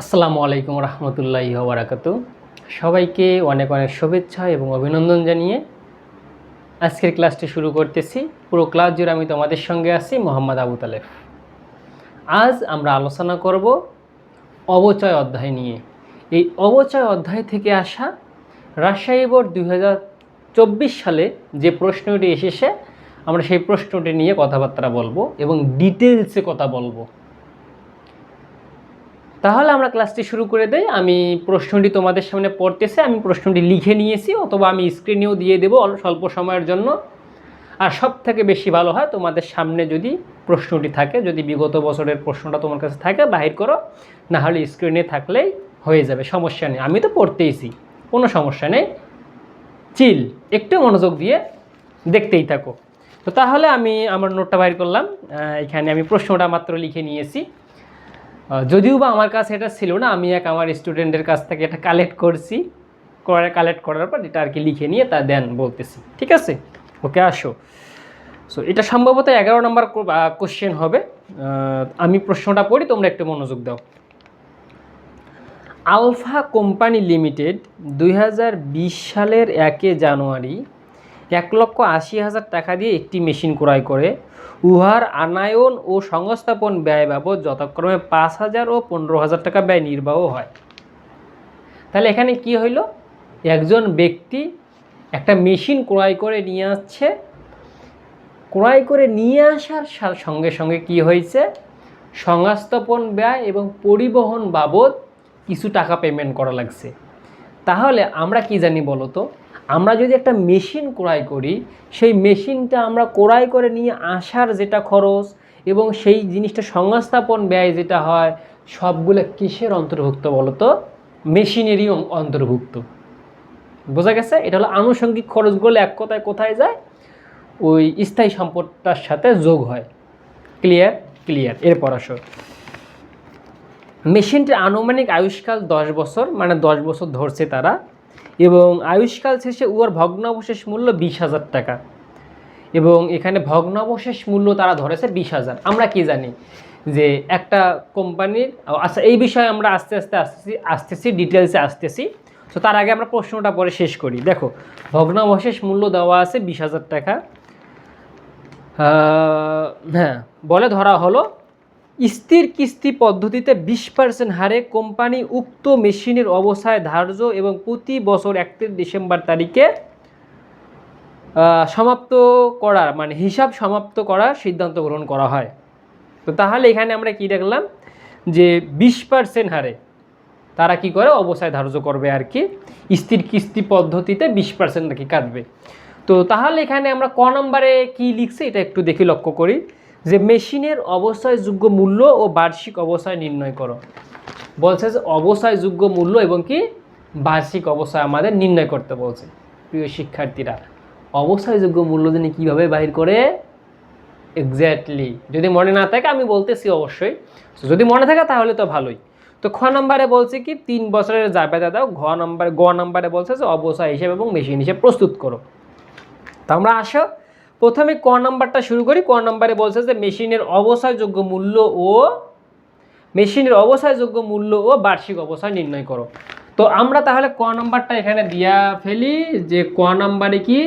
আসসালামু আলাইকুম রহমতুল্লাহি বারাকাতু। সবাইকে অনেক অনেক শুভেচ্ছা এবং অভিনন্দন জানিয়ে আজকের ক্লাসটি শুরু করতেছি। পুরো ক্লাস জুড়ে আমি তোমাদের সঙ্গে আছি মোহাম্মদ আবু তালেফ। আজ আমরা আলোচনা করব অবচয় অধ্যায় নিয়ে। এই অবচয় অধ্যায় থেকে আসা রাজশাহী বোর্ড দু হাজার চব্বিশ সালে যে প্রশ্নটি এসেছে, আমরা সেই প্রশ্নটি নিয়ে কথাবার্তা বলব এবং ডিটেলসে কথা বলব। তাহলে আমরা ক্লাসটি শুরু করে দেই। আমি প্রশ্নটি তোমাদের সামনে পড়তেছে, আমি প্রশ্নটি লিখে নিয়েছি, অথবা আমি স্ক্রিনেও দিয়ে দেবো স্বল্প সময়ের জন্য। আর সব থেকে বেশি ভালো হয় তোমাদের সামনে যদি প্রশ্নটি থাকে, যদি বিগত বছরের প্রশ্নটা তোমার কাছে থাকে, বাহির করো না হলে স্ক্রিনে থাকলেই হয়ে যাবে, সমস্যা নেই। আমি তো পড়তেইছি, কোনো সমস্যা নেই। চিল, একটু মনোযোগ দিয়ে দেখতেই থাকো। তো তাহলে আমি আমার নোটটা বাইর করলাম। এখানে আমি প্রশ্নটা মাত্র লিখে নিয়েছি। যদিও বা আমার কাছে এটা ছিল না, আমি এক আমার স্টুডেন্টের কাছ থেকে এটা কালেক্ট করছি। করে কালেক্ট করার পর এটা আর কি লিখে নিয়ে তা দেন বলতেছি। ঠিক আছে? ওকে, আসো। সো এটা সম্ভবত এগারো নম্বর কোশ্চেন হবে। আমি প্রশ্নটা পড়ি, তোমরা একটু মনোযোগ দাও। আলফা কোম্পানি লিমিটেড দুই হাজার বিশ সালের একে জানুয়ারি এক লক্ষ আশি হাজার টাকা দিয়ে একটি মেশিন ক্রয় করে। উহার আনায়ন ও সংস্থাপন ব্যয় বাবদ যথাক্রমে পাঁচ হাজার ও পনেরো হাজার টাকা ব্যয় নির্বাহ হয়। তাহলে এখানে কি হইল? একজন ব্যক্তি একটা মেশিন ক্রয় করে নিয়ে আসছে। ক্রয় করে নিয়ে আসার সঙ্গে সঙ্গে কি হয়েছে সংস্থাপন ব্যয় এবং পরিবহন বাবদ কিছু টাকা পেমেন্ট করা লাগছে। তাহলে আমরা কি জানি বলো তো আমরা যদি একটা মেশিন ক্রয় করি, সেই মেশিনটা আমরা ক্রয় করে নিয়ে আসার যেটা খরচ এবং সেই জিনিসটা সংস্থাপন ব্যয় যেটা হয়, সবগুলো কিসের অন্তর্ভুক্ত বলতো? মেশিনেরই অন্তর্ভুক্ত। বোঝা গেছে? এটা হলো আনুষঙ্গিক খরচগুলো এক কথায় কোথায় যায়? ওই স্থায়ী সম্পদটার সাথে যোগ হয়। ক্লিয়ার ক্লিয়ার এরপর আসো। মেশিনটির আনুমানিক আয়ুষ্কাল দশ বছর মানে দশ বছর ধরছে তারা। এবং আয়ুষ্কাল শেষে উহার ভগ্নাবশেষ মূল্য বিশ হাজার টাকা। এবং এখানে ভগ্নাবশেষ মূল্য তারা ধরেছে বিশ হাজার। আমরা কি জানি? যে একটা কোম্পানির আচ্ছা এই বিষয়ে আমরা আস্তে আস্তে আসতেছি আসতেছি ডিটেলসে আসতেছি। তো তার আগে আমরা প্রশ্নটা পরে শেষ করি। দেখো, ভগ্নাবশেষ মূল্য দেওয়া আছে বিশ হাজার টাকা। হ্যাঁ বলে ধরা হলো স্থির কিস্তি পদ্ধতিতে বিশ পার্সেন্ট হারে কোম্পানি উক্ত মেশিনের অবস্থায় ধার্য এবং প্রতি বছর একত্রিশ ডিসেম্বর তারিখে সমাপ্ত করার মানে হিসাব সমাপ্ত করার সিদ্ধান্ত গ্রহণ করা হয়। তো তাহলে এখানে আমরা কি দেখলাম? যে বিশ পার্সেন্ট হারে তারা কি করে? অবসায় ধার্য করবে আর কি। স্থির কিস্তি পদ্ধতিতে বিশ পার্সেন্ট নাকি কাটবে। তো তাহলে এখানে আমরা ক নম্বরে কি লিখছি? এটা একটু দেখি লক্ষ্য করি। যে মেশিনের অবস্থায়যোগ্য মূল্য ও বার্ষিক অবসায় নির্ণয় করো। বলছে যে অবস্থায়যোগ্য মূল্য এবং কি? বার্ষিক অবসায় আমাদের নির্ণয় করতে বলছে। প্রিয় শিক্ষার্থীরা, অবস্থায়যোগ্য মূল্য যিনি কীভাবে বাহির করে? এক্স্যাক্টলি যদি মনে না থাকে, আমি বলতেছি অবশ্যই। যদি মনে থাকে, তাহলে তো ভালোই। তো খ নম্বরে বলছে কি? তিন বছরের জাবেদা দাও। ঘ নম্বরে, গ নম্বরে বলছে যে অবস্থা হিসেবে এবং মেশিন হিসেবে প্রস্তুত করো। তো আমরা আসো প্রথমে ক নাম্বারটা শুরু করি। ক নাম্বারে বলছে যে, মেশিনের অবস্থাযোগ্য মূল্য ও মেশিনের অবস্থাযোগ্য মূল্য ও বার্ষিক অবস্থায় নির্ণয় করো। তো আমরা তাহলে ক নাম্বারটা এখানে দিয়া ফেলি যে, ক নাম্বারে কি?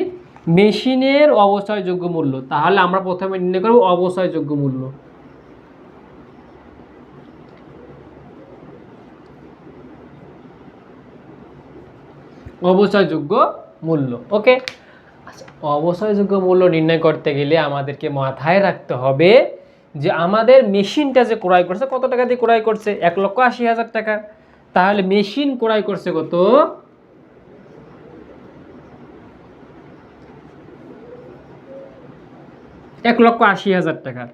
মেশিনের অবস্থাযোগ্য মূল্য। তাহলে আমরা প্রথমে নির্ণয় করব অবস্থাযোগ্য মূল্য। অবচয়যোগ্য মূল্য। ওকে? অবচয়যোগ্য মূল্য নির্ণয় করতে গেলে আমাদেরকে মাথায় রাখতে হবে যে আমাদের মেশিনটা যে ক্রয় করছে, কত টাকা দিয়ে ক্রয় করছে? এক লক্ষ আশি হাজার টাকা। তাহলে মেশিন ক্রয় করছে কত? এক লক্ষ আশি হাজার টাকা।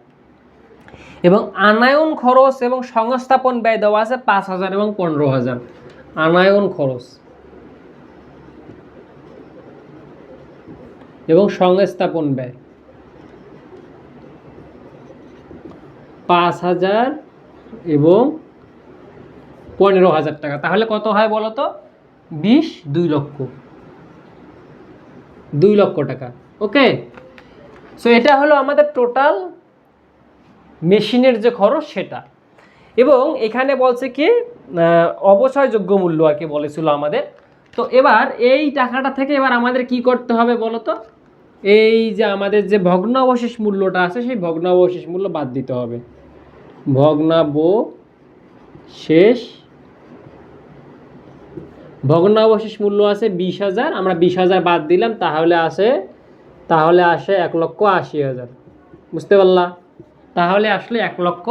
এবং আনায়ন খরচ এবং সংস্থাপন ব্যয় দেওয়া আছে পাঁচ হাজার এবং পনেরো হাজার। আনায়ন খরচ। এবং সংস্থাপন ব্যয়। পাঁচ হাজার এবং পনেরো হাজার টাকা। তাহলে কত হয় বলো তো? বিশ দুই লক্ষ। দুই লক্ষ টাকা। ওকে? সো এটা হলো আমাদের টোটাল মেশিনের যে খরচ সেটা। এবং এখানে বলছে কি আহ, অবচয়যোগ্য মূল্য আর কি বলেছিল আমাদের। তো এবার এই টাকাটা থেকে এবার আমাদের কি করতে হবে বলো তো এই যে আমাদের যে ভগ্নাবশেষ মূল্যটা আছে, সেই ভগ্নাবশেষ মূল্য বাদ দিতে হবে। ভগ্নাবশেষ ভগ্নাবশেষ মূল্য আছে বিশ হাজার, আমরা বিশ হাজার বাদ দিলাম, তাহলে আসে তাহলে আসে এক লক্ষ আশি হাজার। বুঝতে পারলা? তাহলে আসলে এক লক্ষ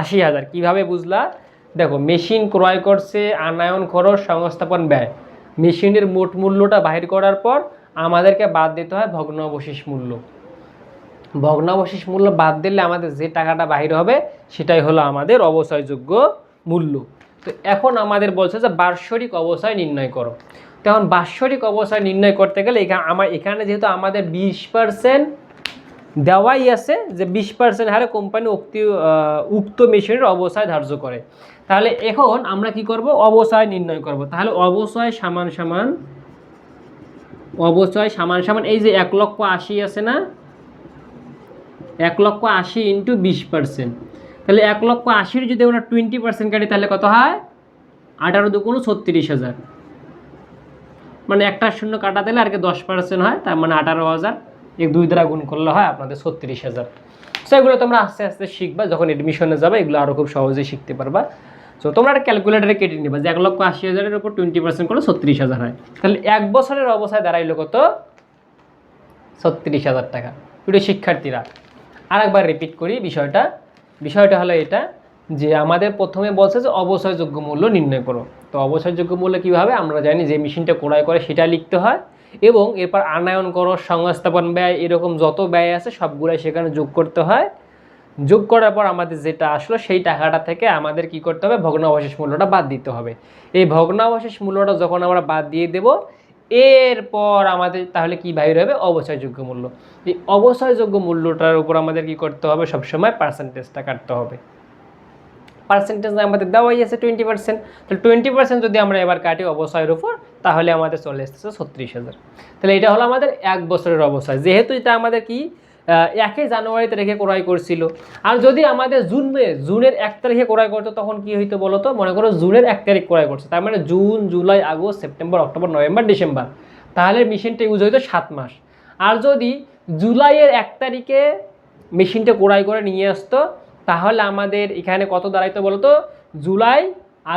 আশি হাজার। কীভাবে বুঝলা? দেখো, মেশিন ক্রয় করছে, আনায়ন খরচ সংস্থাপন ব্যয়। মেশিনের মোট মূল্যটা বাহির করার পর আমাদেরকে বাদ দিতে হয় ভগ্নাবশেষ মূল্য। ভগ্নাবশেষ মূল্য বাদ দিলে আমাদের যে টাকাটা বাহির হবে, সেটাই হলো আমাদের অবচয়যোগ্য মূল্য। তো এখন আমাদের বলছে যে বার্ষরিক অবচয় নির্ণয় করো। তখন বার্ষরিক অবচয় নির্ণয় করতে গেলে এখানে আমার এখানে যেহেতু আমাদের বিশ পার্সেন্ট দেওয়াই আছে, যে বিশ পার্সেন্ট হারে কোম্পানি উক্তি উক্ত মেশিনের অবচয় ধার্য করে। তাহলে এখন আমরা কি করব? অবচয় নির্ণয় করব। তাহলে অবচয় সমান সমান অবচয় সমান সমান, এই যে এক লক্ষ আশি আছে না? এক লক্ষ আশি ইন্টু বিশ পার্সেন্ট তাহলে এক লক্ষ আশির যদি আমরা টোয়েন্টি পার্সেন্ট কাটি, তাহলে কত হয়? আঠারো দুগুণ ছত্রিশ হাজার। মানে একটা শূন্য কাটা দিলে আর কি দশ পার্সেন্ট হয়, তার মানে আঠারো হাজার। এক দুই দ্বারা গুণ করলে হয় আপনাদের ছত্রিশ হাজার। সো এগুলো তোমরা আস্তে আস্তে শিখবা, যখন এডমিশনে যাবে, এগুলো আরও খুব সহজেই শিখতে পারবা। তো তোমরা একটা ক্যালকুলেটারে কেটে নিবা যে এক লক্ষ আশি হাজারের উপর টোয়েন্টি পার্সেন্ট করলে ছত্রিশ হাজার হয়। তাহলে এক বছরের অবস্থায় দাঁড়াইলো কত? ছত্রিশ হাজার টাকা। প্রিয় শিক্ষার্থীরা, আরেকবার রিপিট করি বিষয়টা। বিষয়টা হলো এটা যে আমাদের প্রথমে বলছে যে অবসরযোগ্য মূল্য নির্ণয় করো। তো অবসরযোগ্য মূল্য কীভাবে? আমরা জানি যে মেশিনটা ক্রয় করে সেটা লিখতে হয় এবং এরপর আনায়ন করো, সংস্থাপন ব্যয়, এরকম যত ব্যয় আছে সবগুলাই সেখানে যোগ করতে হয়। যোগ করার পর আমাদের যেটা আসলো, সেই টাকাটা থেকে আমাদের কি করতে হবে? ভগ্নাবশেষ মূল্যটা বাদ দিতে হবে। এই ভগ্নাবশেষ মূল্যটা যখন আমরা বাদ দিয়ে দেব, এরপর আমাদের তাহলে কি বাইর হবে? অবচয়যোগ্য মূল্য। এই অবচয়যোগ্য মূল্যটার উপর আমাদের কি করতে হবে? সবসময় পার্সেন্টেজটা কাটতে হবে। পার্সেন্টেজ আমাদের দেওয়াই আছে টোয়েন্টি পার্সেন্ট তাহলে টোয়েন্টি পার্সেন্ট যদি আমরা এবার কাটি অবসয়ের উপর, তাহলে আমাদের চলে এসেছে ছত্রিশ হাজার। তাহলে এটা হলো আমাদের এক বছরের অবসয় যেহেতু এটা আমাদের কি? একই জানুয়ারিতে রেখে ক্রয় করছিল। আর যদি আমাদের জুন মে জুনের এক তারিখে ক্রয় করতো, তখন কি হইতো বলো তো? মনে করো জুনের এক তারিখ ক্রয় করছে, তার মানে June, July, August, September, October, November, December. তাহলে মেশিনটা ইউজ হইতো সাত মাস। আর যদি জুলাইয়ের এক তারিখে মেশিনটা ক্রয় করে নিয়ে আসতো, তাহলে আমাদের এখানে কত দাঁড়াইতো বলতো July,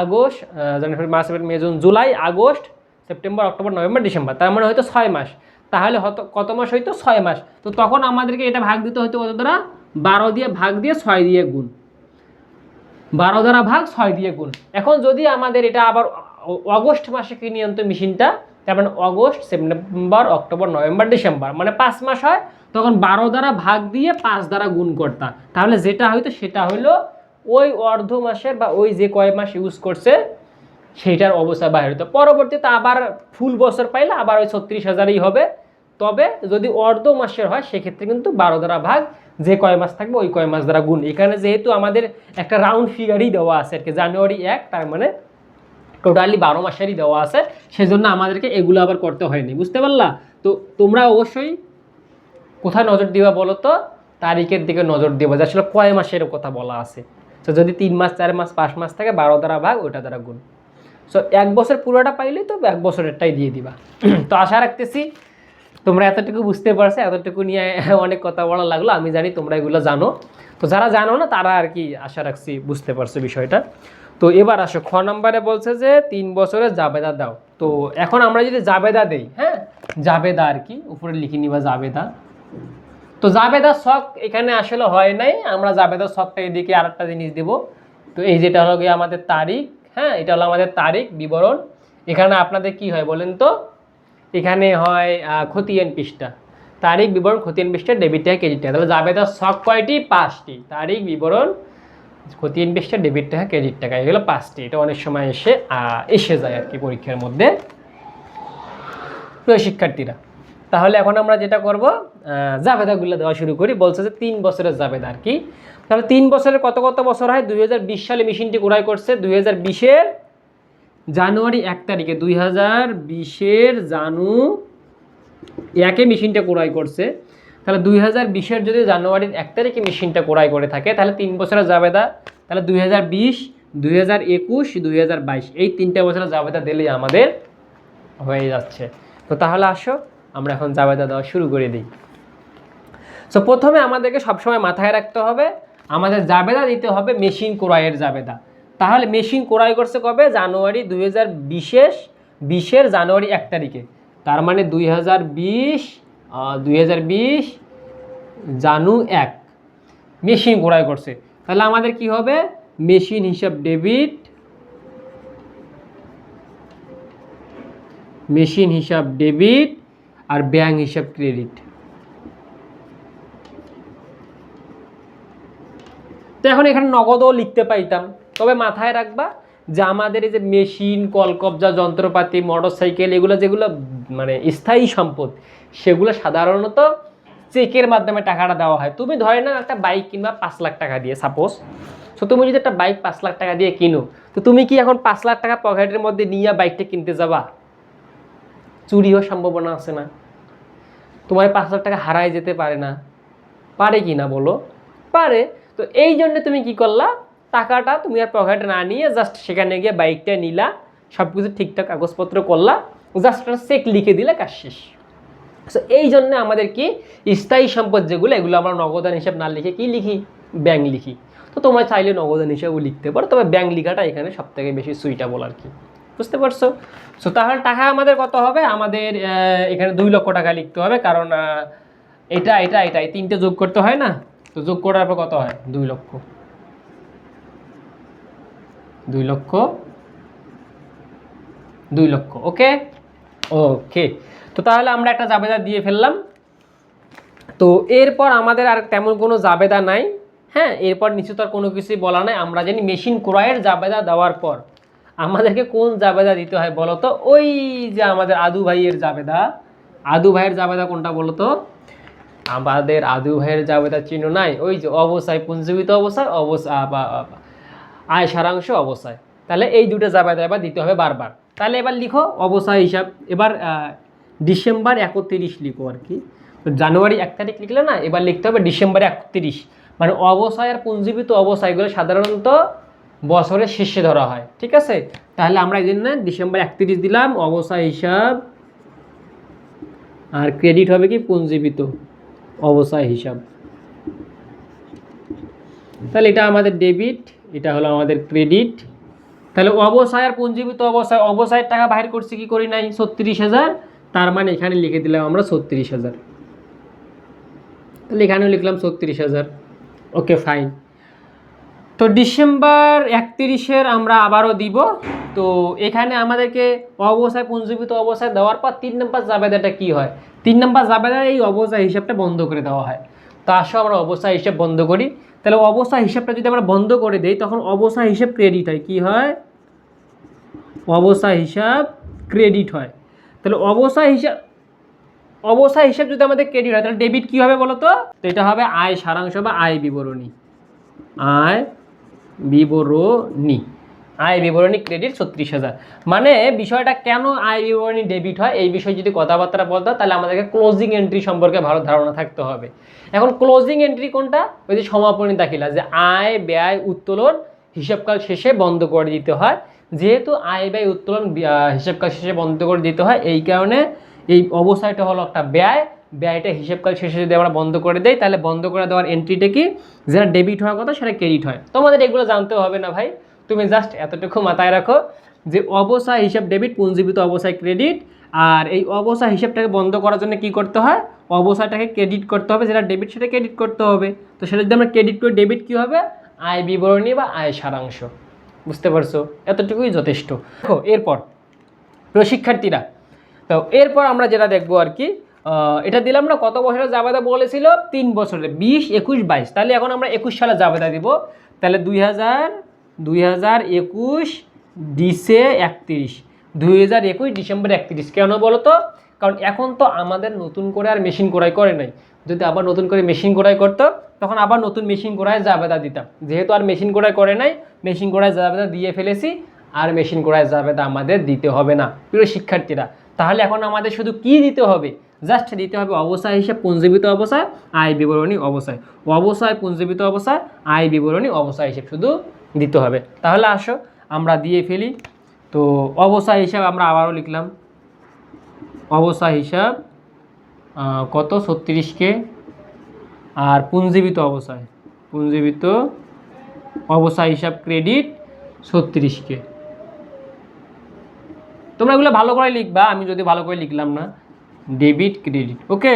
August January, March May, June, July, August, September, October, November, December. তার মানে হয়তো ছয় মাস। তাহলে হয়তো কত মাস হয়তো ছয় মাস। তো তখন আমাদেরকে এটা ভাগ দিতে হয়তো কত দ্বারা? বারো দিয়ে ভাগ দিয়ে ছয় দিয়ে গুণ। বারো দ্বারা ভাগ ছয় দিয়ে গুণ। এখন যদি আমাদের এটা আবার অগস্ট মাসে কিনে আনতো মেশিনটা? তার মানে August, September, October, November, December. মানে পাঁচ মাস হয়, তখন বারো দ্বারা ভাগ দিয়ে পাঁচ দ্বারা গুণ করতাম তাহলে যেটা হয়তো সেটা হইল ওই অর্ধ মাসের বা ওই যে কয় মাস ইউজ করছে, সেইটার অবস্থা বাইরে হতো পরবর্তীতে আবার ফুল বছর পাইলে আবার ওই ছত্রিশ হাজারই হবে। তবে যদি অর্ধ মাসের হয়, সেক্ষেত্রে কিন্তু বারো দ্বারা ভাগ, যে কয় মাস থাকবে ওই কয় মাস দ্বারা গুণ। এখানে যেহেতু আমাদের একটা রাউন্ড ফিগারই দেওয়া আছে আর কি, জানুয়ারি এক, তার মানে টোটালি বারো মাসেরই দেওয়া আছে, সেজন্য আমাদেরকে এগুলো আবার করতে হয়নি, বুঝতে পারলা? তো তোমরা অবশ্যই কোথায় নজর দিবা বলো তো? তারিখের দিকে নজর দিবা, যে আসলে কয় মাসের কথা বলা আছে। তো যদি তিন মাস, চার মাস, পাঁচ মাস থাকে, বারো দ্বারা ভাগ, ওইটা দ্বারা গুণ। সো এক বছর পুরোটা পাইলেই তো এক বছরেরটাই দিয়ে দিবা। তো আশা রাখতেছি তোমরা এতটুকু বুঝতে পারছ, এতটুকু নিয়ে অনেক কথা বলা লাগল, আমি জানি তোমরা এগুলো জানো। তো যারা জানো না, তারা আর কি আশা রাখছি বুঝতে পারছ বিষয়টা। তো এবার আসো, খ নম্বরে বলছে যে, তিন বছরের জাবেদা দাও। তো এখন আমরা যদি জাবেদা দেই হ্যাঁ? জাবেদা আর কি, উপরে লিখে নিবা জাবেদা। তো জাবেদা শখ এখানে আসলে হয় নাই, আমরা জাবেদা শখটা এদিকে আর একটা জিনিস দেব। তো এই যেটা হলো গিয়ে আমাদের তারিখ হ্যাঁ? এটা হলো আমাদের তারিখ, বিবরণ। এখানে আপনাদের কি হয় বলেন তো? এখানে হয় খতিয়ান পৃষ্ঠা। তারিখ, বিবরণ, খতিয়ান পৃষ্ঠা ডেবিট টাকা ক্রেডিট টাকা তাহলে জাবেদার শখ কয়টি? পাঁচটি। তারিখ, বিবরণ, খতিয়ান পৃষ্ঠা ডেবিট টাকা ক্রেডিট টাকা এগুলো পাঁচটি। এটা অনেক সময় এসে এসে যায় আর কি পরীক্ষার মধ্যে। প্রিয় শিক্ষার্থীরা, তাহলে এখন আমরা যেটা করব জাবেদাগুলো দেওয়া শুরু করি। বলছে যে তিন বছরের জাবেদা আর কি। তাহলে তিন বছরের কত কত বছর হয়? দুই হাজার বিশ সালে মেশিনটি ক্রয় করছে। দুই হাজার বিশের জানুয়ারি এক তারিখে দুই হাজার বিশের জানু একে মেশিনটা ক্রয় করছে। তাহলে দুই হাজার বিশের যদি জানুয়ারির এক তারিখে মেশিনটা ক্রয় করে থাকে, তাহলে তিন বছরের জাবেদা। তাহলে দুই হাজার বিশ, দুই হাজার একুশ, দুই হাজার বাইশ, এই তিনটে বছরের জাবেদা দিলেই আমাদের হয়ে যাচ্ছে। তো তাহলে আসো, আমরা এখন জাবেদা দেওয়া শুরু করে দিই। সো প্রথমে আমাদেরকে সবসময় মাথায় রাখতে হবে, আমাদের জাবেদা দিতে হবে মেশিন ক্রয়ের জাবেদা। তাহলে মেশিন ক্রয় করছে কবে? জানুয়ারি দুই হাজার বিশেষ বিশের জানুয়ারি এক তারিখে। তার মানে দুই হাজার বিশ দুই হাজার বিশ, জানু এক। মেশিন ক্রয় করছে। তাহলে আমাদের কি হবে? মেশিন হিসাব ডেবিট, মেশিন হিসাব ডেবিট আর ব্যাংক হিসাব ক্রেডিট। তো এখন এখানে নগদও লিখতে পাইতাম। তবে মাথায় রাখবা যে আমাদের এই যে মেশিন, কলকবজা, যন্ত্রপাতি, মোটরসাইকেল, এগুলো যেগুলো মানে স্থায়ী সম্পদ, সেগুলো সাধারণত চেকের মাধ্যমে টাকাটা দেওয়া হয়। তুমি ধরে না একটা বাইক কিনবা পাঁচ লাখ টাকা দিয়ে সাপোজ সো তুমি যদি একটা বাইক পাঁচ লাখ টাকা দিয়ে কিনো, তো তুমি কি এখন পাঁচ লাখ টাকা পকেটের মধ্যে নিয়ে বাইকটা কিনতে যাবা? চুরি হওয়ার সম্ভাবনা আছে না। তোমার পাঁচ লাখ টাকা হারাই যেতে পারে না। পারে কি না বলো? পারে। তো এই জন্য তুমি কি করলা? টাকাটা তুমি আর পকেটে না নিয়ে জাস্ট সেখানে গিয়ে বাইকটা নিলা সব কিছু ঠিকঠাক কাগজপত্র করলা জাস্ট চেক লিখে দিলে কাজ শেষ। সো এই জন্য আমাদের কি স্থায়ী সম্পদ যেগুলো, এগুলো আমরা নগদান হিসাব না লিখে কি লিখি? ব্যাংক লিখি। তো তোমরা চাইলে নগদান হিসাবেও লিখতে পারো, তবে ব্যাংক লিখাটা এখানে সব থেকে বেশি সুইটেবল আর কি। বুঝতে পারছ? সো তাহলে টাকা আমাদের কত হবে? আমাদের এখানে দুই লক্ষ টাকা লিখতে হবে, কারণ এটা এটা এটা, এই তিনটে যোগ করতে হয় না? তো যোগ করার পর কত হয়? দুই লক্ষ। দুই লক্ষ দুই লক্ষ, ওকে? ওকে। তো তাহলে আমরা একটা জাবেদা দিয়ে ফেললাম। তো এরপর আমাদের আর তেমন কোনো জাবেদা নাই। হ্যাঁ এরপর নিচে তো আর কোনো কিছুই বলা নাই। আমরা জানি মেশিন ক্রয়ের জাবেদা দেওয়ার পর আমাদেরকে কোন জাবেদা দিতে হয় বলো তো? ওই যে আমাদের আদু ভাইয়ের জাবেদা। আদু ভাইয়ের জাবেদা কোনটা বলো তো? আমাদের আদু ভাইয়ের জাবেদা চিহ্ন নাই। ওই যে অবস্থায় পুঞ্জীবিত অবস্থায় অবস্থা আয় সারাংশ অবসায়। তাহলে এই দুটো জাবেদা এবার দিতে হবে বারবার। তাহলে এবার লিখো অবসায় হিসাব। এবার ডিসেম্বর একত্রিশ লিখো আর কি। জানুয়ারি এক তারিখ লিখলে না, এবার লিখতে হবে ডিসেম্বর একত্রিশ। মানে অবসায় আর পুঞ্জীবিত অবস্থায়গুলো সাধারণত বছরের শেষে ধরা হয়। ঠিক আছে? তাহলে আমরা এই জন্য ডিসেম্বর একত্রিশ দিলাম, অবসায় হিসাব। আর ক্রেডিট হবে কি পুঞ্জীবিত অবসায় হিসাব। তাহলে এটা আমাদের ডেবিট। এটা হলো আমাদের ক্রেডিট তাহলে অবসায় আর পুঞ্জীবিত অবসায়, অবসায়ের টাকা বাহির করছি কি করি নাই? ছত্রিশ হাজার। তার মানে এখানে লিখে দিলাম আমরা ছত্রিশ হাজার। তাহলে এখানেও লিখলাম ছত্রিশ হাজার। ওকে ফাইন তো ডিসেম্বর একত্রিশের আমরা আবারও দিব। তো এখানে আমাদেরকে অবসায় পুঞ্জীবিত অবসায় দেওয়ার পর তিন নম্বর জাবেদাটা কি হয়? তিন নম্বর জাবেদা এই অবসায় হিসাবটা বন্ধ করে দেওয়া হয়। তো আসো আমরা অবস্থা হিসাব বন্ধ করি। তাহলে অবস্থা হিসাবটা যদি আমরা বন্ধ করে দিই, তখন অবস্থা হিসাব ক্রেডিট হয়। কি হয়? অবস্থা হিসাব ক্রেডিট হয়। তাহলে অবস্থা হিসাব অবস্থা হিসাব যদি আমাদের ক্রেডিট হয়, তাহলে ডেবিট কী হবে বলো তো তো এটা হবে আয় সারাংশ বা আয় বিবরণী। আয় বিবরণী। আয় বিবরণী ক্রেডিট ছত্রিশ হাজার। মানে বিষয়টা কেন আয় বিবরণী ডেবিট হয়? এই বিষয়ে যদি কথাবার্তা বলতে তাহলে আমাদেরকে ক্লোজিং এন্ট্রি সম্পর্কে ভালো ধারণা থাকতে হবে। এখন ক্লোজিং এন্ট্রি কোনটা? ওই যে সমাপনী দাখিলা, যে আয়, ব্যয়, উত্তোলন হিসাবকাল শেষে বন্ধ করে দিতে হয়। যেহেতু আয়, ব্যয়, উত্তোলন হিসাবকাল শেষে বন্ধ করে দিতে হয়, এই কারণে এই অবস্থাটা হলো একটা ব্যয়। ব্যয়টা হিসাবকাল শেষে যদি আমরা বন্ধ করে দেই, তাহলে বন্ধ করে দেওয়ার এন্ট্রিটা কি? যেটা ডেবিট হওয়ার কথা, সেটা ক্রেডিট হয়। তোমাদের এগুলো জানতে হবে না ভাই? তুমি জাস্ট এতটুকু মাথায় রাখো যে অবস্থায় হিসাব ডেবিট পুঞ্জীবিত অবসায় ক্রেডিট আর এই অবস্থা হিসাবটাকে বন্ধ করার জন্য কি করতে হয়? অবস্থাটাকে ক্রেডিট করতে হবে, যেটা ডেবিট সেটা ক্রেডিট করতে হবে। তো সেটা যদি আমরা ক্রেডিট করি ডেবিট কী হবে? আয় বিবরণী বা আয় সারাংশ। বুঝতে পারছ? এতটুকুই যথেষ্ট। দেখো, এরপর প্রিয় শিক্ষার্থীরা তো এরপর আমরা যেটা দেখব আর কি এটা দিলাম না, কত বছরের জাবেদা বলেছিল? তিন বছরের, বিশ, একুশ, বাইশ। তাহলে এখন আমরা একুশ সালে জাবেদা দিব। তাহলে দুই হাজার দুই হাজার একুশ ডিসে একত্রিশ। দুই হাজার একুশ ডিসেম্বর একত্রিশ। কেন বলো তো কারণ এখন তো আমাদের নতুন করে আর মেশিন ক্রয় করে নাই। যদি আবার নতুন করে মেশিন ক্রয় করতো, তখন আবার নতুন মেশিন ক্রয় জাবেদা দিতাম। যেহেতু আর মেশিন ক্রয় করে নাই, মেশিন ক্রয় জাবেদা দিয়ে ফেলেছি, আর মেশিন ক্রয় জাবেদা আমাদের দিতে হবে না, প্রিয় শিক্ষার্থীরা। তাহলে এখন আমাদের শুধু কি দিতে হবে? জাস্ট দিতে হবে অবস্থায় হিসেবে পুঞ্জীবিত অবস্থায় আয় বিবরণী অবস্থায় অবস্থায় পুঞ্জীবিত অবস্থায় আয় বিবরণী অবস্থায় হিসেবে। শুধু দিতে হবে। তাহলে আসো, আমরা দিয়ে ফেলি। তো অবস্থা হিসাব আমরা আবারও লিখলাম। অবস্থা হিসাব কত? ছত্রিশকে আর পুঞ্জীবিত অবসায় পুঞ্জীবিত অবস্থা হিসাব ক্রেডিট ছত্রিশকে তোমরা এগুলো ভালো করে লিখবা, আমি যদি ভালো করে লিখলাম না। ডেবিট ক্রেডিট ওকে?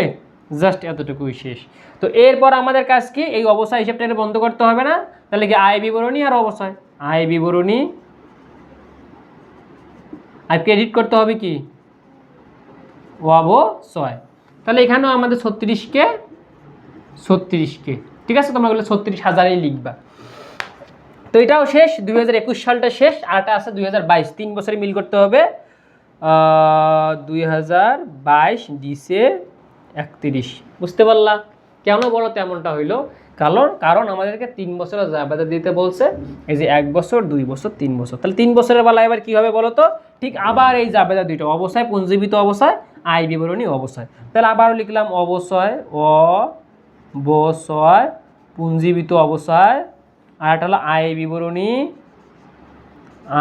জাস্ট এতটুকুই শেষ। তো এরপর আমাদের কাজ কি? এই অবস্থা হিসাবটাকে বন্ধ করতে হবে না। তাহলে কি আয় বিবরণী আর অবস্থায় আয় বিবরণী। আর ক্রেডিট করতে হবে কি? অবশ্যই তাহলে এখানেও আমাদের ছত্রিশকে ছত্রিশকে। ঠিক আছে? তোমরা এগুলো ছত্রিশ হাজারেই লিখবা। তো এটাও শেষ, দুই হাজার একুশ সালটা শেষ আরটা আছে দুই তিন বছরে মিল করতে হবে। দুই হাজার বাইশ বুঝতে পারলা? কেন বলো তেমনটা হইল? কারণ কারণ আমাদেরকে তিন বছরের জাবেদা দিতে বলছে, এই যে এক বছর, দুই বছর, তিন বছর। তাহলে তিন বছরের বেলা এবার কী হবে বলো তো? ঠিক আবার এই জাবেদা দুইটা অবস্থায় পুঞ্জীবিত অবস্থায়, আয় বিবরণী অবস্থায়। তাহলে আবারও লিখলাম অবশ্যই অ বসয় পুঞ্জীবিত অবস্থায়, আর একটা হলো আয় বিবরণী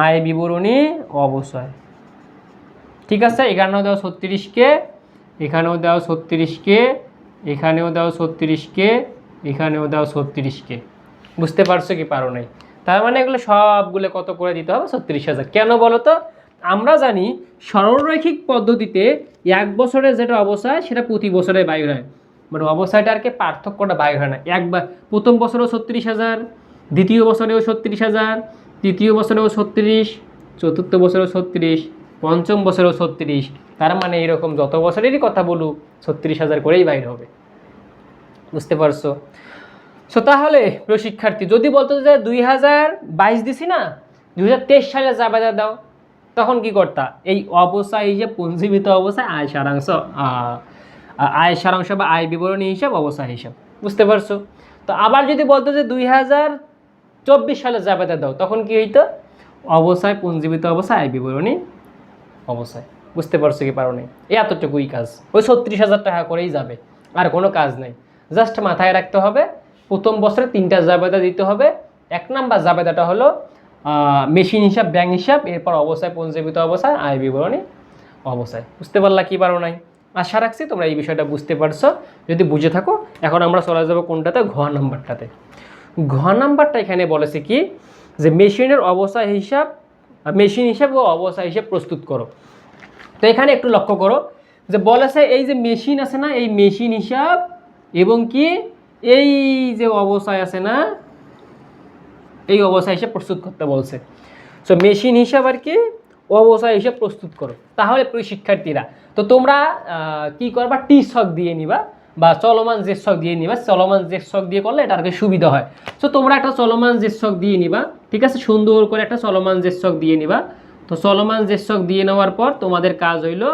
আয় বিবরণী অবশ্যই ঠিক আছে? এখানেও দেওয়া ছত্রিশকে এখানেও দেওয়া ছত্রিশকে এখানেও দেওয়া ছত্রিশকে এখানেও দেওয়া ছত্রিশকে। বুঝতে পারছ কি পারো নাই? তার মানে এগুলো সবগুলো কত করে দিতে হবে? ছত্রিশ হাজার। কেন বলো তো? আমরা জানি সরলরৈখিক পদ্ধতিতে এক বছরের যেটা অবস্থায় সেটা প্রতি বছরে বাইর হয়। মানে অবস্থাটা আর কি পার্থক্যটা বাইর হয় না। একবার প্রথম বছরেও ছত্রিশ হাজার, দ্বিতীয় বছরেও ছত্রিশ হাজার, তৃতীয় বছরেও ছত্রিশ, চতুর্থ বছরেও ছত্রিশ, পঞ্চম বছরেও ছত্রিশ। তার মানে এরকম যত বছরেরই কথা বলুক, ছত্রিশ হাজার করেই বাইর হবে। বুঝতে পারছ? সো তাহলে, প্রিয় শিক্ষার্থী, যদি বলতো যে দুই হাজার বাইশ দিছি না, দুই হাজার তেইশ সালে জাবেদা দাও, তখন কি করতা? এই অবস্থা হিসেবে পুঞ্জীবিত অবস্থায় আয় সারাংশ আয় সারাংশ বা আয় বিবরণী হিসাব অবস্থা হিসাব। বুঝতে পারছ? তো আবার যদি বলতো যে দুই হাজার চব্বিশ সালে জাবেদা দাও, তখন কি হইতো? অবস্থায় পুঞ্জীবিত অবস্থায় আয় বিবরণী অবস্থায় বুঝতে পারছ কি পারো নাই? এই এতটুকুই কাজ। ওই ছত্রিশ হাজার টাকা করেই যাবে। আর কোনো কাজ নেই। জাস্ট মাথায় রাখতে হবে। প্রথম বছরে তিনটা জাবেদা দিতে হবে। এক নাম্বার জাবেদাটা হলো মেশিন হিসাব ব্যাংক হিসাব, এরপর অবস্থায় পঞ্জীবিত অবস্থায় আয় বিবরণী অবস্থায়। বুঝতে পারলা কি পারো নাই? আশা রাখছি তোমরা এই বিষয়টা বুঝতে পারছ। যদি বুঝে থাকো, এখন আমরা চলে যাব কোনটাতে? ঘ নাম্বারটাতে। ঘ নাম্বারটা এখানে বলেছে কি? যে মেশিনের অবস্থা হিসাব মেশিন হিসাব ও অবস্থা হিসাব প্রস্তুত করো। তো এখানে একটু লক্ষ্য করো। যে বলেছে এই যে মেশিন আছে না, এই মেশিন হিসাব এবং কি? এই যে অবস্থায় আছে না, এই অবস্থা হিসাব প্রস্তুত করতে বলছে। সো মেশিন হিসাব আর কি অবস্থা হিসাব প্রস্তুত করো। তাহলে প্রিয় শিক্ষার্থীরা, তো তোমরা কি করবা? টি শক দিয়ে নিবা বা চলমান জেট শক দিয়ে নিবা। চলমান জেট শক দিয়ে করলে এটা আর কি সুবিধা হয়। সো তোমরা একটা চলমান জেট শক দিয়ে নিবা, ঠিক আছে? সুন্দর করে একটা চলমান জেট শক দিয়ে নিবা। তো চলমান জেট শক দিয়ে নেওয়ার পর তোমাদের কাজ হইল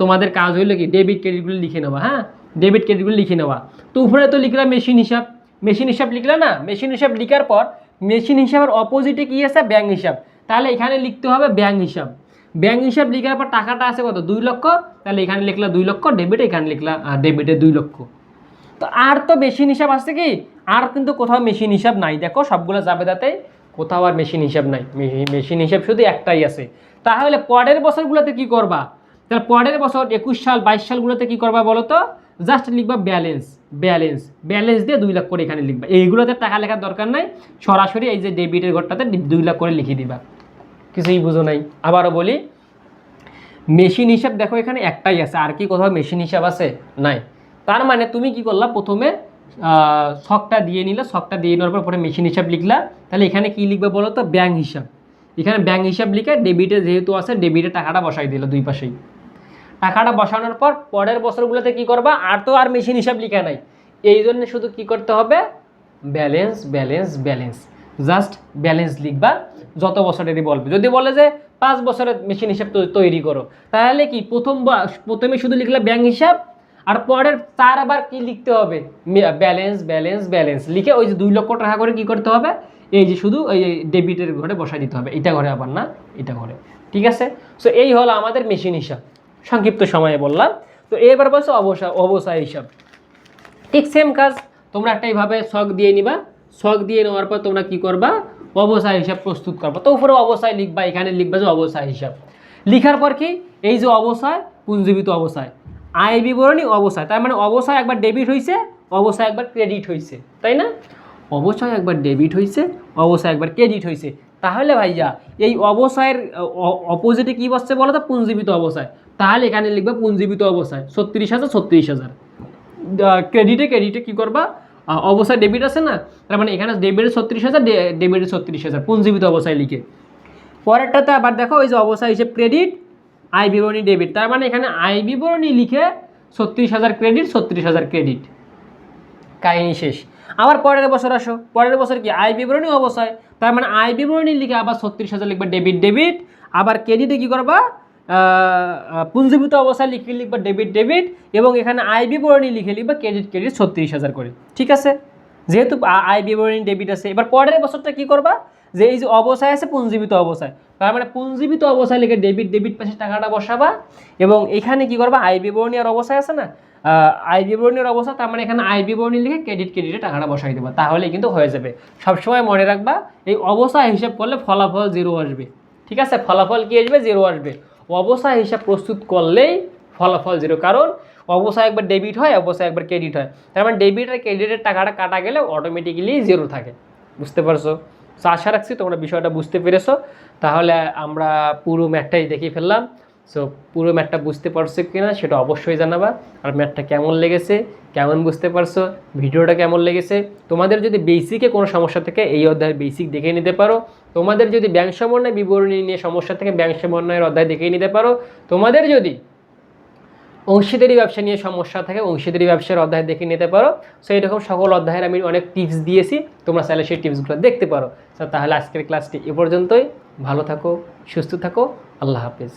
তোমাদের কাজ হইল কি? ডেবিট ক্রেডিটগুলো লিখে নেওয়া হ্যাঁ? ডেবিট ক্রেডিটগুলো লিখে নেওয়া। তো উপরে তো লিখলাম মেশিন হিসাব। মেশিন হিসাব লিখলে না? মেশিন হিসাব লিখার পর মেশিন হিসাবের অপোজিটে কি আছে? ব্যাংক হিসাব। তাহলে এখানে লিখতে হবে ব্যাংক হিসাব। ব্যাংক হিসাব লিখার পর টাকাটা আছে কত? দুই লক্ষ। তাহলে এখানে লিখলা দুই লক্ষ ডেবিট এখানে লিখলা ডেবিটে দুই লক্ষ। তো আর তো মেশিন হিসাব আছে কি? আর কিন্তু কোথাও মেশিন হিসাব নাই। দেখো, সবগুলো যাবে তাতে। কোথাও আর মেশিন হিসাব নাই। মেশিন হিসাব শুধু একটাই আছে। তাহলে পরের বছরগুলোতে কি করবা? তাহলে পরের বছর একুশ সাল, বাইশ সালগুলোতে কি করবা বলো তো জাস্ট লিখবা ব্যালেন্স ব্যালেন্স ব্যালেন্স দিয়ে দুই লাখ করে এখানে লিখবা। এইগুলোতে টাকা লেখার দরকার নাই, সরাসরি এই যে ডেবিটের ঘরটাতে দুই লাখ করে লিখে দিবা। কিছুই বুঝো নাই। আবারও বলি মেশিন হিসাব দেখো এখানে একটাই আছে, আর কি কোথাও মেশিন হিসাব আছে? নাই। তার মানে তুমি কি করলা, প্রথমে ছকটা দিয়ে নিলে ছকটা দিয়ে নেওয়ার পর পরে মেশিন হিসাব লিখলা। তাহলে এখানে কি লিখবে বলো তো? ব্যাংক হিসাব। এখানে ব্যাংক হিসাব লিখে ডেবিটে যেহেতু আছে ডেবিটে টাকাটা বসাই দিল দুই পাশেই। টাকাটা বসানোর পর পরের বছরগুলোতে কি করবা? আর তো আর মেশিন হিসাব লিখা নাই। এই জন্য শুধু কি করতে হবে? Balance balance balance just balance লিখবা, যত বছরেরই বলবে। যদি বলে যে পাঁচ বছরের মেশিন হিসাব তৈরি করো, তাহলে কি প্রথম প্রথমে শুধু লিখলে ব্যাংক হিসাব? আর পরের তার আবার কি লিখতে হবে? ব্যালেন্স ব্যালেন্স ব্যালেন্স লিখে ওই যে দুই লক্ষ টাকা করে কি করতে হবে? এই যে শুধু ওই ডেবিটের ঘরে বসাই দিতে হবে। এটা ঘরে আবার না, এটা ঘরে। ঠিক আছে? সো এই হলো আমাদের মেশিন হিসাব। সংক্ষিপ্ত সময়ে বললাম। তো এবার বলছো অবসা অবসায় হিসাব। ঠিক সেম কাজ, তোমরা একটা এইভাবে শখ দিয়ে নিবা। শখ দিয়ে নেওয়ার পর তোমরা কি করবা? অবসায় হিসাব প্রস্তুত করব। তো উপরে অবসায় লিখবা, এখানে লিখবা যে অবসায় হিসাব। লিখার পর কি? এই যে অবসায় পুঞ্জীবিত অবসায়। আয় বিবরণী অবসায়। তার মানে অবসায় একবার ডেবিট হয়েছে অবসায় একবার ক্রেডিট হয়েছে তাই না? অবসায় একবার ডেবিট হয়েছে অবসায় একবার ক্রেডিট হয়েছে তাহলে ভাইয়া, এই অবসায়ের অপোজিটে কী বসছে বলো তো পুঞ্জীবিত অবসায়। তাহলে এখানে লিখবে পুঞ্জীবিত অবসায়। ছত্রিশ হাজার ছত্রিশ হাজার। ক্রেডিটে ক্রেডিটে কী করবা? অবসায় ডেবিট আছে না? তার মানে এখানে ডেবিটে ছত্রিশ হাজার ডেবিটে ছত্রিশ হাজার পুঞ্জীবিত অবসায় লিখে। পরেরটাতে আবার দেখো, ওই যে অবসায় হিসেবে ক্রেডিট আই বিবরণী ডেবিট তার মানে এখানে আয় বিবরণী লিখে ছত্রিশ হাজার ক্রেডিট ছত্রিশ হাজার ক্রেডিট কাহিনী শেষ। আবার পরের বছর আসো। পরের বছর কি আয় বিবরণী অবস্থায় তার মানে আয় বিবরণী লিখে আবার ছত্রিশ হাজার লিখবা ডেবিট ডেবিট আবার ক্রেডিটে কি করবা? পুঞ্জীভূত অবস্থায় লিখে লিখবা ডেবিট ডেবিট এবং এখানে আয় বিবরণী লিখে লিখবা ক্রেডিট ক্রেডিট ছত্রিশ হাজার করে। ঠিক আছে? যেহেতু আয় বিবরণী ডেবিট আছে। এবার পরের বছরটা কি করবা? যে এই যে অবসায় আছে পুঞ্জীবিত অবসায় তার মানে পুঞ্জীবিত অবসায় লিখে ডেবিট ডেবিট পাশে টাকাটা বসাবা। এবং এখানে কি করবা? আয় বিবরণী আর অবসায় আছে না? আয় বিবরণীর অবস্থা, তার মানে এখানে আয় বিবরণী লিখে ক্রেডিট ক্রেডিটে টাকাটা বসাই দেবো তাহলে কিন্তু হয়ে যাবে। সবসময় মনে রাখবা, এই অবস্থা হিসাব করলে ফলাফল জিরো আসবে। ঠিক আছে? ফলাফল কী আসবে? জিরো আসবে। অবস্থা হিসাব প্রস্তুত করলেই ফলাফল জিরো কারণ অবস্থা একবার ডেবিট হয়, অবস্থা একবার ক্রেডিট হয়। তার মানে ডেবিট আর ক্রেডিটের টাকাটা কাটা গেলে অটোমেটিক্যালি জিরো থাকে। বুঝতে পারছ? তো আশা রাখছি তোমরা বিষয়টা বুঝতে পেরেছ। তাহলে আমরা পুরো ম্যাটটাই দেখিয়ে ফেললাম। সো পুরো ম্যাটটা বুঝতে পারছ কি না সেটা অবশ্যই জানাবা। আর ম্যাটটা কেমন লেগেছে, কেমন বুঝতে পারছ, ভিডিওটা কেমন লেগেছে, তোমাদের যদি বেসিকে কোনো সমস্যা থেকে, এই অধ্যায়ের বেসিক দেখে নিতে পারো। তোমাদের যদি ব্যাংক সমন্বয় বিবরণী নিয়ে সমস্যা থেকে, ব্যাংক সমন্বয়ের অধ্যায় দেখে নিতে পারো। তোমাদের যদি অংশীদারি ব্যবসা নিয়ে সমস্যা থাকে, অংশীদারি ব্যবসার অধ্যায় দেখে নিতে পারো। সো এরকম সকল অধ্যায়ের আমি অনেক টিপস দিয়েছি, তোমরা চাইলে সেই টিপসগুলো দেখতে পারো। তাহলে আজকের ক্লাসটি এ পর্যন্তই। ভালো থাকো, সুস্থ থাকো, আল্লাহ হাফিজ।